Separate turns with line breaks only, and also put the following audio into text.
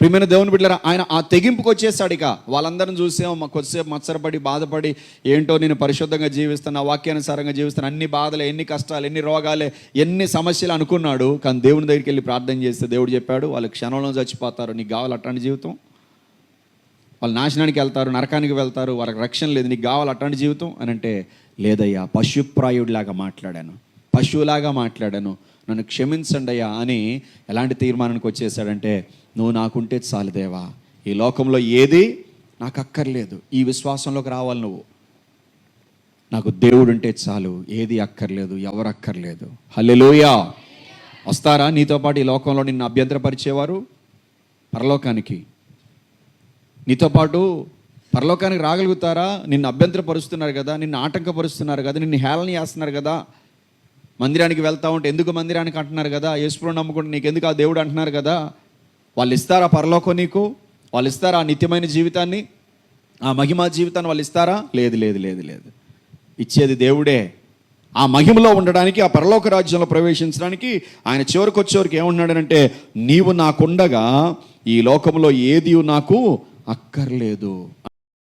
ప్రియమైన దేవుని బిడ్డరా ఆయన ఆ తెగింపుకు వచ్చేసాడు ఇక. వాళ్ళందరిని చూసాం మా కొద్దిసేపు మత్సరపడి బాధపడి ఏంటో నేను పరిశుద్ధంగా జీవిస్తాను వాక్యానుసారంగా జీవిస్తాను అన్ని బాధలు ఎన్ని కష్టాలు ఎన్ని రోగాలే ఎన్ని సమస్యలు అనుకున్నాడు కానీ దేవుని దగ్గరికి వెళ్ళి ప్రార్థన చేస్తే దేవుడు చెప్పాడు వాళ్ళు క్షణంలో చచ్చిపోతారు నీకు కావాలి అట్లాంటి జీవితం. వాళ్ళు నాశనానికి వెళ్తారు నరకానికి వెళ్తారు వాళ్ళకి రక్షణ లేదు నీకు కావాలి అట్లాంటి జీవితం అని అంటే లేదయ్యా పశుప్రాయుడిలాగా మాట్లాడాను. పశువులాగా మాట్లాడాను. నన్ను క్షమించండి అయ్యా అని ఎలాంటి తీర్మానానికి వచ్చేసాడంటే నువ్వు నాకుంటే చాలు దేవా. ఈ లోకంలో ఏది నాకు అక్కర్లేదు ఈ విశ్వాసంలోకి రావాలి నువ్వు. నాకు దేవుడు ఉంటే చాలు. ఏది అక్కర్లేదు. ఎవరు అక్కర్లేదు హల్లెలూయా. వస్తారా నీతో పాటు ఈ లోకంలో నిన్ను అభ్యంతరపరిచేవారు? పరలోకానికి. నీతో పాటు పరలోకానికి రాగలుగుతారా? నిన్ను అభ్యంతరపరుస్తున్నారు కదా. నిన్ను ఆటంకపరుస్తున్నారు కదా. నిన్ను హేళన చేస్తున్నారు కదా. మందిరానికి వెళ్తా ఉంటే ఎందుకు మందిరానికి అంటున్నారు కదా? యేసుప్రభు నమ్ముకుంటే నీకు ఎందుకు ఆ దేవుడు అంటున్నారు కదా? వాళ్ళు ఇస్తారా పరలోకం నీకు? వాళ్ళు ఇస్తారా ఆ నిత్యమైన జీవితాన్ని? ఆ మహిమా జీవితాన్ని వాళ్ళు ఇస్తారా లేదు లేదు లేదు లేదు. ఇచ్చేది దేవుడే. ఆ మహిమలో ఉండడానికి ఆ పరలోక రాజ్యంలో ప్రవేశించడానికి ఆయన చివరికి వచ్చేవరకు ఏమన్నాడనంటే నీవు నాకుండగా ఈ లోకంలో ఏది నాకు అక్కర్లేదు.